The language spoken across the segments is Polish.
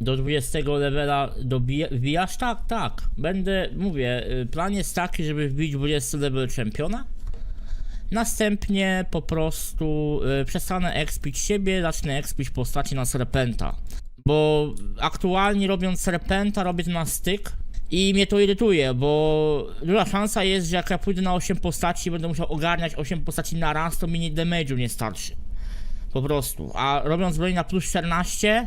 Do 20 levela dobija- wbijasz? Tak, tak. Będę, mówię, y, plan jest taki, żeby wbić 20 level czempiona. Następnie po prostu y, przestanę expić siebie, zacznę expić postaci na serpenta. Bo aktualnie robiąc serpenta robię to na styk i mnie to irytuje, bo duża szansa jest, że jak ja pójdę na 8 postaci będę musiał ogarniać 8 postaci na raz, to mi nie damage'u nie starczy. Po prostu. A robiąc broń na plus 14,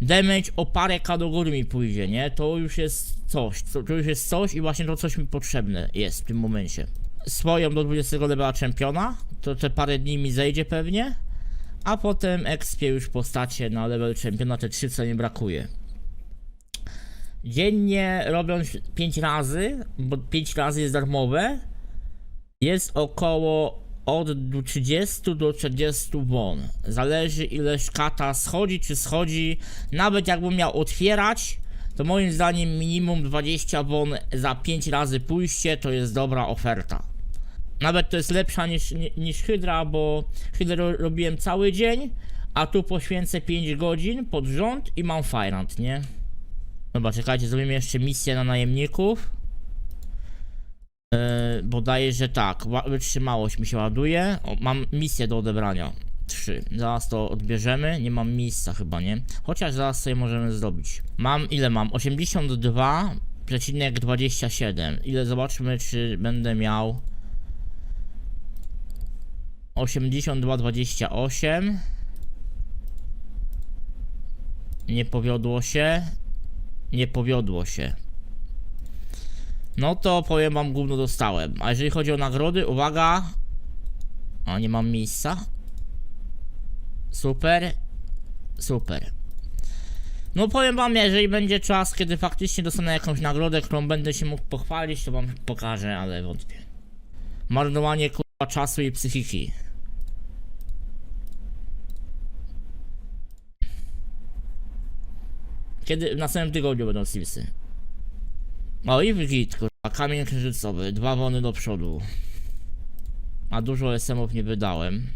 damage o parę k do góry mi pójdzie, nie? To już jest coś, to, to już jest coś i właśnie to coś mi potrzebne jest w tym momencie. Swoją do 20 levela czempiona, to te parę dni mi zejdzie pewnie, a potem expię już postacie na level czempiona, te 3 co nie brakuje. Dziennie robiąc 5 razy, bo 5 razy jest darmowe, jest około od 30 do 40 won. Zależy ileś kata schodzi czy schodzi. Nawet jakbym miał otwierać, to moim zdaniem minimum 20 won za 5 razy pójście to jest dobra oferta. Nawet to jest lepsza niż, ni- niż Hydra, bo Hydra ro- robiłem cały dzień, a tu poświęcę 5 godzin pod rząd i mam Firant, nie? Dobra, czekajcie, zrobimy jeszcze misję na najemników. Yy, bodaje, że tak, wytrzymałość mi się ładuje. O, mam misję do odebrania. 3. Zaraz to odbierzemy. Nie mam miejsca chyba, nie? Chociaż zaraz sobie możemy zrobić. Mam, ile mam? 82,27. Ile zobaczmy, czy będę miał. 82,28. Nie powiodło się. Nie powiodło się. No to powiem wam gówno dostałem. A jeżeli chodzi o nagrody, uwaga. A nie mam miejsca. Super. Super. No powiem wam, jeżeli będzie czas, kiedy faktycznie dostanę jakąś nagrodę, którą będę się mógł pochwalić, to wam pokażę, ale wątpię. Marnowanie kurwa czasu i psychiki. Kiedy w następnym tygodniu będą Simsy. O i git, kurwa, kamień księżycowy, dwa wony do przodu. A dużo SM-ów nie wydałem.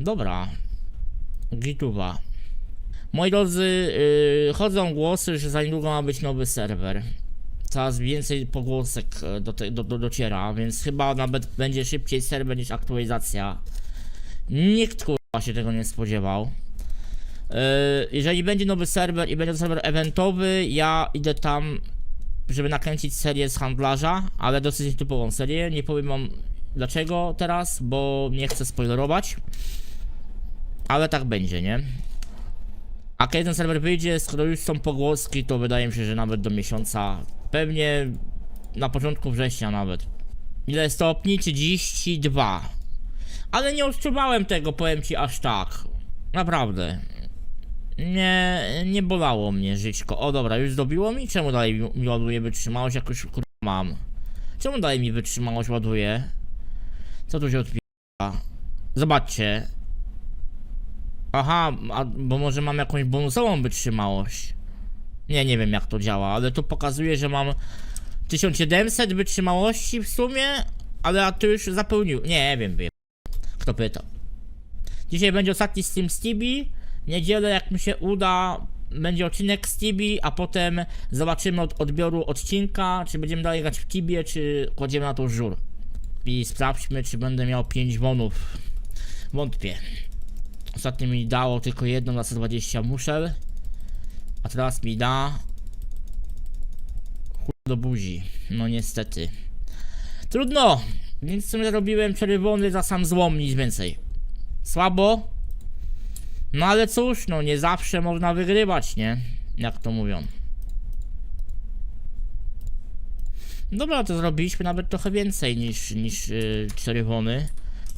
Dobra. Gituwa. Moi drodzy, yy, chodzą głosy, że za niedługo ma być nowy serwer. Coraz więcej pogłosek e, do, te, do, do, dociera, więc chyba nawet będzie szybciej serwer niż aktualizacja. Nikt kurwa się tego nie spodziewał. Yy, jeżeli będzie nowy serwer i będzie to serwer eventowy, ja idę tam, żeby nakręcić serię z handlarza, ale dosyć typową serię. Nie powiem wam dlaczego teraz, bo nie chcę spoilerować. Ale tak będzie, nie? A kiedy ten serwer wyjdzie, skoro już są pogłoski, to wydaje mi się, że nawet do miesiąca, pewnie na początku września nawet. Ile stopni? 32. Ale nie odczuwałem tego, powiem ci, aż tak. Naprawdę. Nie, nie bolało mnie żyćko. O dobra, już dobiło mi? Czemu dalej mi, ładuje wytrzymałość? Jak już kur... mam. Czemu dalej mi wytrzymałość ładuje? Co tu się odpiera? Zobaczcie. Aha, a, bo może mam jakąś bonusową wytrzymałość. Nie, nie wiem jak to działa, ale tu pokazuje, że mam 1700 wytrzymałości w sumie, ale a to już zapełnił. Nie wiem, wie. Kto pytał. Dzisiaj będzie ostatni stream z. Niedzielę, jak mi się uda, będzie odcinek z Tibi, a potem zobaczymy od odbioru odcinka, czy będziemy dalej grać w Tibie, czy kładziemy na to żur. I sprawdźmy, czy będę miał 5 wonów. Wątpię. Ostatnio mi dało tylko jedno na 120 muszel, a teraz mi da chuj do buzi. No niestety. Trudno, więc w sumie robiłem czerwony za sam złom, nic więcej. Słabo. No ale cóż, no nie zawsze można wygrywać, nie? Jak to mówią. Dobra, to zrobiliśmy nawet trochę więcej niż, niż yy, czerwony.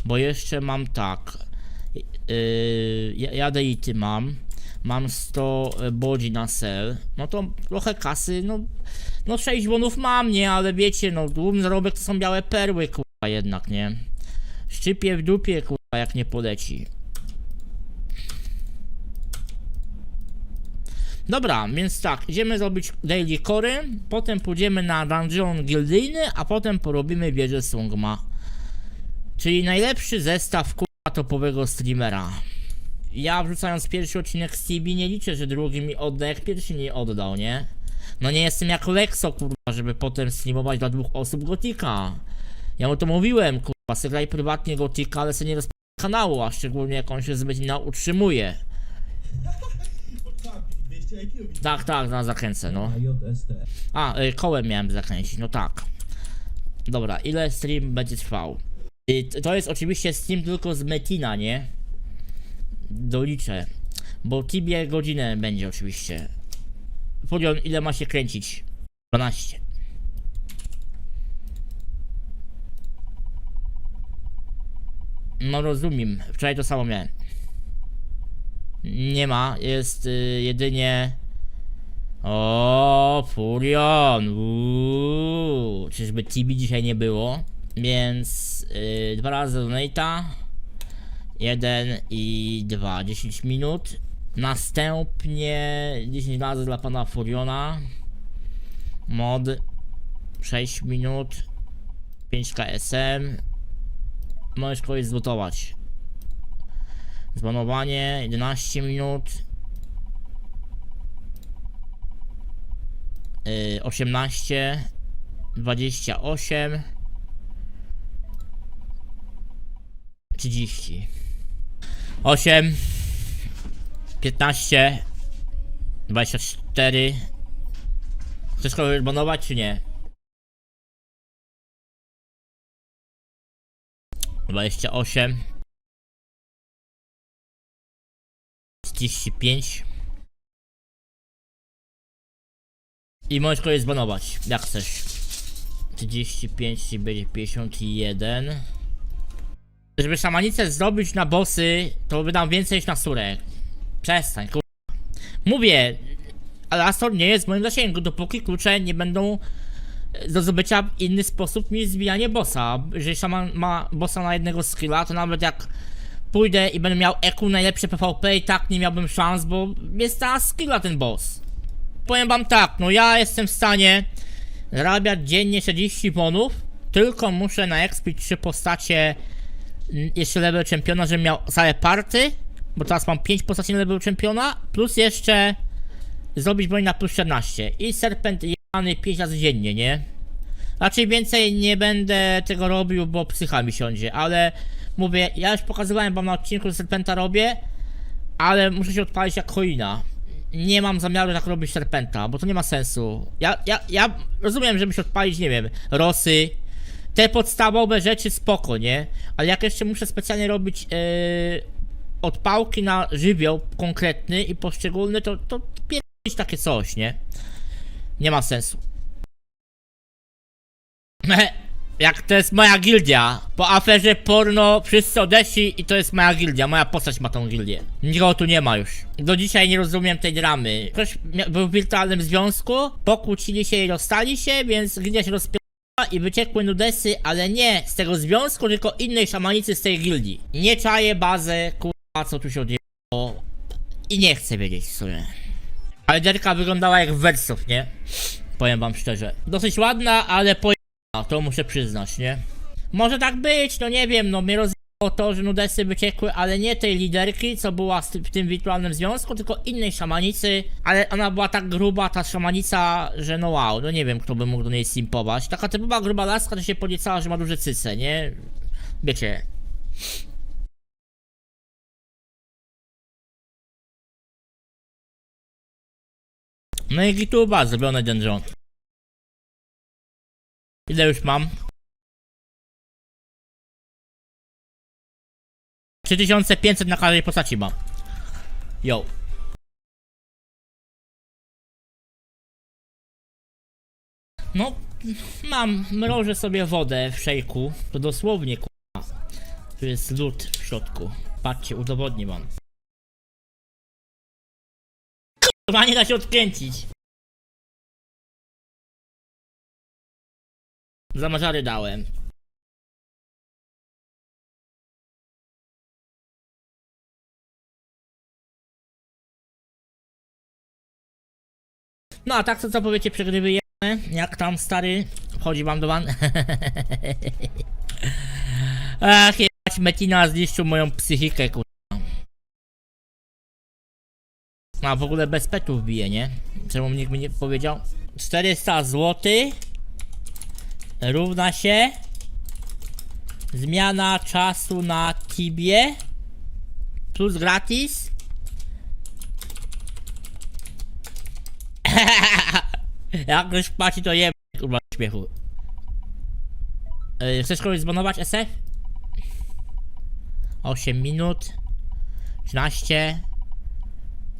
Bo jeszcze mam tak. Yy, ja- jadę i ty mam. Mam 100 bodzi na sel. No to trochę kasy, no. No 6 bonów mam, nie? Ale wiecie, no główny zarobek to są białe perły, kurwa jednak, nie? Szczypie w dupie, kurwa, jak nie poleci. Dobra, więc tak, idziemy zrobić daily cory, potem pójdziemy na dungeon gildyjny, a potem porobimy wieżę Sungma. Czyli najlepszy zestaw kurwa topowego streamera. ja wrzucając pierwszy odcinek z TB nie liczę, że drugi mi odda jak pierwszy nie oddał, nie? No nie jestem jak Lexo, kurwa, żeby potem streamować dla dwóch osób Gotika. Ja mu to mówiłem, kurwa, se graj prywatnie Gotika, ale se nie rozp... kanału, a szczególnie jak on się zbyt na utrzymuje. Tak, tak, na zachęcę, no. A, y, kołem miałem zakręcić, no tak. Dobra, ile stream będzie trwał? Y, to jest oczywiście stream tylko z Metina, nie? Doliczę. Bo Tibie godzinę będzie oczywiście. Polion, ile ma się kręcić? 12. No rozumiem, wczoraj to samo miałem. Nie ma, jest y, jedynie... O, Furion! Uuu, czyżby Tibi dzisiaj nie było? Więc yy, dwa razy donate'a. Jeden i dwa, 10 minut. Następnie 10 razy dla pana Furiona. Mod 6 minut. 5 KSM. Możesz kogoś zlutować. Zbanowanie 11 minut. y, 18, 28, 30, 8, 15, 24. Chcesz kogoś banować czy nie? 28 35 I możesz kogoś zbanować, jak chcesz. 35 czyli będzie 51. Żeby szamanicę zrobić na bossy, to wydam więcej niż na surę. Przestań, kur... Mówię, Alastor nie jest w moim zasięgu, dopóki klucze nie będą e, do zdobycia w inny sposób niż zbijanie bossa. Jeżeli szaman ma bossa na jednego skilla, to nawet jak pójdę i będę miał EQ najlepsze PvP i tak nie miałbym szans, bo jest ta skilla ten boss powiem wam tak, no ja jestem w stanie zarabiać dziennie 40 bonów, tylko muszę na expić trzy postacie mm, jeszcze level czempiona, żebym miał całe party, bo teraz mam 5 postaci na level czempiona, plus jeszcze zrobić broń na plus 14 i serpent jany 5 razy dziennie, nie? Raczej więcej nie będę tego robił, bo psycha mi siądzie, ale mówię, ja już pokazywałem wam na odcinku, że serpenta robię, ale muszę się odpalić jak choina. Nie mam zamiaru tak robić serpenta, bo to nie ma sensu. Ja, ja, ja rozumiem, żeby się odpalić, nie wiem, rosy. Te podstawowe rzeczy spoko, nie? Ale jak jeszcze muszę specjalnie robić yy, odpałki na żywioł konkretny i poszczególny, to, to pierdolić takie coś, nie? Nie ma sensu. Jak to jest moja gildia. Po aferze porno wszyscy odeszli i to jest moja gildia. Moja postać ma tą gildię. Nikogo tu nie ma już. Do dzisiaj nie rozumiem tej dramy. Ktoś był w wirtualnym związku, pokłócili się i rozstali się, więc gildia się rozpierdala i wyciekły nudesy, ale nie z tego związku, tylko innej szamanicy z tej gildii. Nie czaję bazę, kurwa, co tu się odjebało. I nie chcę wiedzieć w sumie. Ale derka wyglądała jak wersów, nie? Powiem wam szczerze. Dosyć ładna, ale po to muszę przyznać, nie? Może tak być, no nie wiem, no mnie rozjechało to, że nudesy wyciekły, ale nie tej liderki, co była w tym wirtualnym związku, tylko innej szamanicy, ale ona była tak gruba, ta szamanica, że no wow, no nie wiem, kto by mógł do niej simpować. Taka typowa gruba laska, to się podniecała, że ma duże cyce, nie? Wiecie. No i gituba, zrobione dungeon. Ile już mam? 3500 na każdej postaci mam. Yo. No, mam, mrożę sobie wodę w szejku. To dosłownie, kurwa. Tu jest lód w środku. Patrzcie, udowodnię wam. Kurwa, nie da się odkręcić. Zamarzary dałem. No a tak to co powiecie przegrywujemy? Jak tam stary? Wchodzi wam do wan? Ach, jebać Metina zniszczył moją psychikę, kur... A w ogóle bez petów bije, nie? Czemu nikt mi nie powiedział? 400 zł równa się zmiana czasu na Tibie plus gratis. Jak ktoś płaci to je kurwa śmiechu. Yy, Chcesz kogoś zbanować SF? 8 minut 13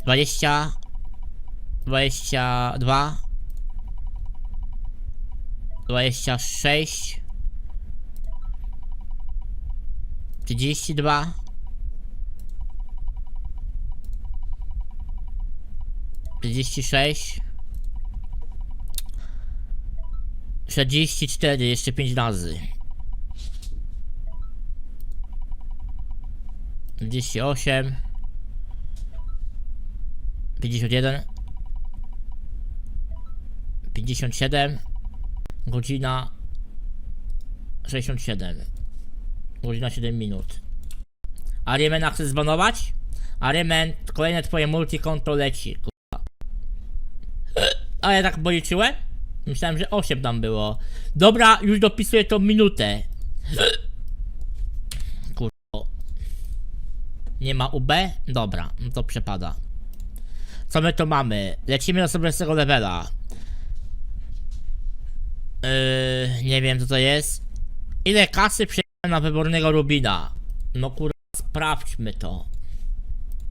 20 22 26 32 36 44 jeszcze 5 razy. 48 51 57 godzina 67 godzina 7 minut Ariemena chcesz zbanować? Ariemen, kolejne twoje multikonto leci kurwa. A ja tak policzyłem? Myślałem, że 8 tam było Dobra, już dopisuję tą minutę Kurwa Nie ma UB? Dobra, no to przepada co my tu mamy? Lecimy do sobie z tego levela. Yy, nie wiem co to jest. Ile kasy przyjechałem na wybornego Rubina? No kurwa, sprawdźmy to.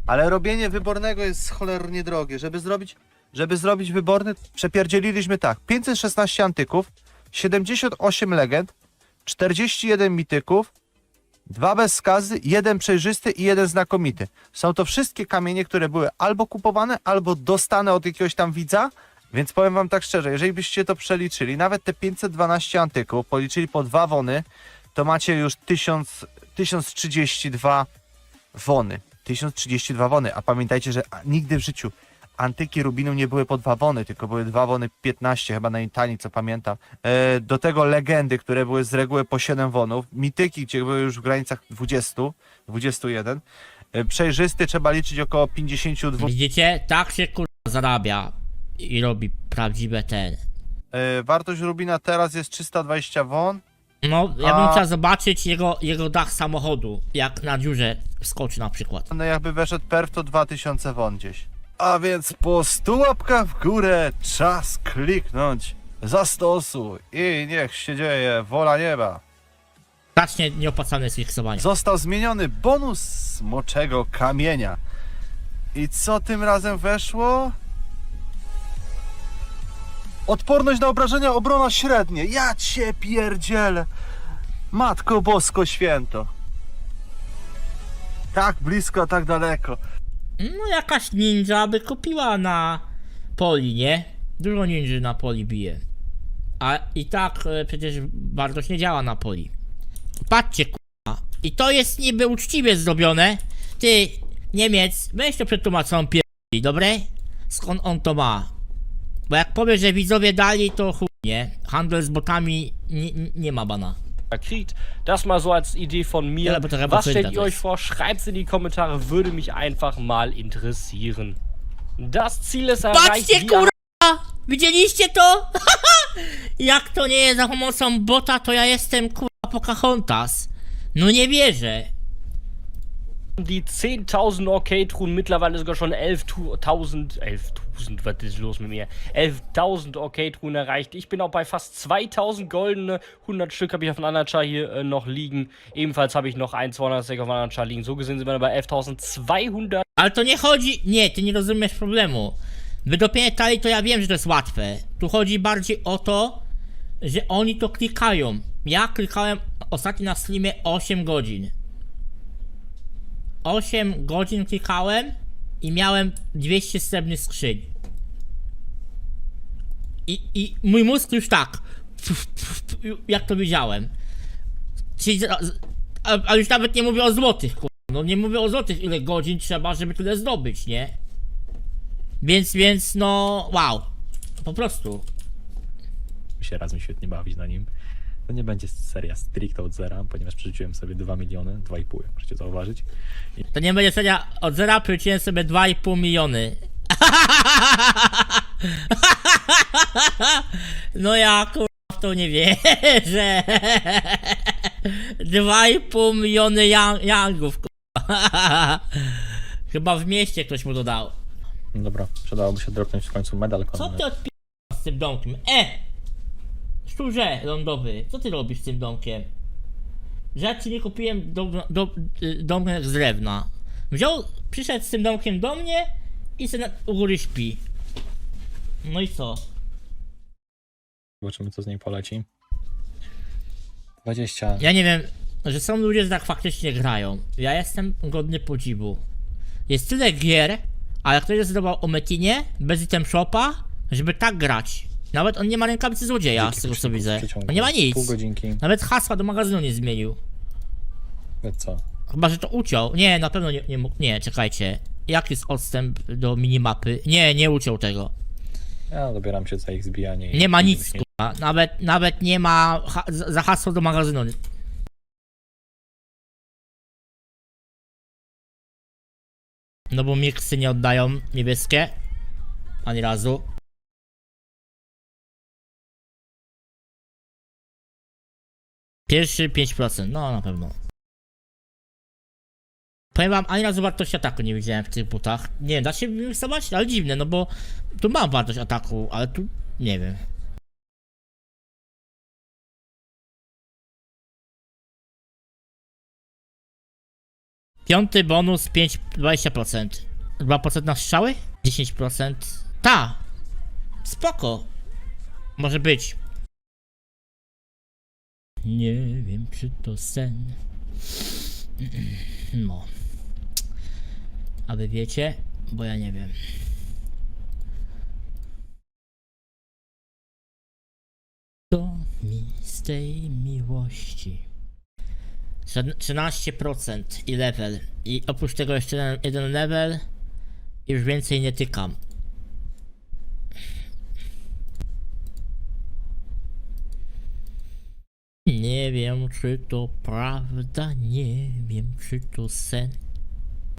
Ale robienie wybornego jest cholernie drogie. Żeby zrobić, żeby zrobić wyborny, przepierdzieliliśmy tak. 516 antyków, 78 legend, 41 mityków, dwa bez skazy, jeden przejrzysty i jeden znakomity. Są to wszystkie kamienie, które były albo kupowane, albo dostane od jakiegoś tam widza. Więc powiem wam tak szczerze, jeżeli byście to przeliczyli, nawet te 512 antyków, policzyli po dwa wony, to macie już 1000, 1032 wony. 1032 wony, a pamiętajcie, że nigdy w życiu antyki rubinu nie były po dwa wony, tylko były dwa wony 15, chyba najtaniej, co pamiętam. E, do tego legendy, które były z reguły po 7 wonów, mityki, gdzie były już w granicach 20, 21. E, przejrzysty trzeba liczyć około 52. Widzicie? Tak się kurwa zarabia i robi prawdziwe ten. E, wartość rubina teraz jest 320 won. No, ja bym A- chciał zobaczyć jego, jego dach samochodu, jak na dziurze wskoczy na przykład. No jakby weszedł perf, to 2000 won gdzieś. A więc po 100 łapkach w górę czas kliknąć zastosuj i niech się dzieje wola nieba. Znacznie nieopłacalne jest fiksowanie. Został zmieniony bonus smoczego kamienia. I co tym razem weszło? Odporność na obrażenia, obrona średnie. Ja cię pierdzielę. Matko Bosko Święto. Tak blisko, a tak daleko. No jakaś ninja by kupiła na poli, nie? Dużo ninja na poli bije. A i tak e, przecież wartość nie działa na poli. Patrzcie kurwa. I to jest niby uczciwie zrobione. Ty, Niemiec, weź to przetłumaczą pierdoli, dobre? Skąd on to ma? Bo jak powiesz, że widzowie dali, to chuj, nie? Handel z botami nie, ma bana. kriegt. Das mal so als Idee von mir. Ja, Was stellt ihr euch vor? Schreibt es in die Kommentare, würde mich einfach mal interessieren. Das Ziel ist erreicht. Patrzcie kurwa! Widzieliście to? Jak to nie jest za pomocą bota, to ja jestem kurwa Pocahontas. No nie wierzę. Die 10.000 Arcade-Truhen, mittlerweile sogar schon 11.000, 11.000, was ist los mit mir? 11.000 Arcade-Truhen erreicht. Ich bin auch bei fast 2.000 goldene. 100 Stück habe ich auf Char hier äh, noch liegen. Ebenfalls habe ich noch ein 200 Stack auf Char liegen. So gesehen sind wir bei 11.200 Ale to nie chodzi. Nie, ty nie rozumiesz problemu. Wydopienie talii to ja wiem, że to jest łatwe. Tu chodzi bardziej o to, że oni to klikają. Ja klikałem ostatnio na streamie 8 godzin. 8 godzin klikałem i miałem 200 srebrnych skrzyń. I, I mój mózg już tak. Jak to widziałem. Czyli, a, a już nawet nie mówię o złotych, kur... No nie mówię o złotych, ile godzin trzeba, żeby tyle zdobyć, nie? Więc, więc, no, wow. Po prostu. się razem świetnie bawić na nim. To nie będzie seria stricte od zera, ponieważ przerzuciłem sobie 2 miliony, 2,5, jak możecie zauważyć. To nie będzie seria od zera, przeliczyłem sobie 2,5 miliony. No ja kurwa w to nie wierzę. 2,5 miliony yang yangów kurwa. Chyba w mieście ktoś mu dodał. Dobra, przydałoby się dropnąć w końcu medal Co ty odpi***asz z tym domkiem? E! Szczurze lądowy, co ty robisz z tym domkiem? Że ja ci nie kupiłem do, do, y, domek z drewna. Wziął, przyszedł z tym domkiem do mnie i sobie na, u góry śpi. No i co? Zobaczymy, co z niej poleci. 20. Ja nie wiem, że są ludzie, że tak faktycznie grają. Ja jestem godny podziwu. Jest tyle gier, a jak ktoś zdecydował o Metinie, bez item shopa, żeby tak grać. Nawet on nie ma rękawicy złodzieja, z tego co widzę. On nie ma nic. Pół godzinki. Nawet hasła do magazynu nie zmienił. Więc co? Chyba, że to uciął. Nie, na pewno nie, nie mógł. Nie, czekajcie. Jaki jest odstęp do minimapy? Nie, nie uciął tego. Ja dobieram się za ich zbijanie. Nie ma nic, nie- kurwa. Nawet, nawet nie ma ha za hasło do magazynu. No bo miksy nie oddają niebieskie. Ani razu. Pierwszy 5%, no na pewno. Powiem wam, ani razu wartości ataku nie widziałem w tych butach. Nie da się miksować? Ale dziwne, no bo tu mam wartość ataku, ale tu nie wiem. Piąty bonus 5, 20%. 2% na strzały? 10%. Ta! Spoko! Może być. Nie wiem, czy to sen. No. A wy wiecie? Bo ja nie wiem. To mi z tej miłości. Trze- 13% i level. I oprócz tego jeszcze jeden, jeden level. I już więcej nie tykam. Nie wiem, czy to prawda, nie wiem, czy to sen.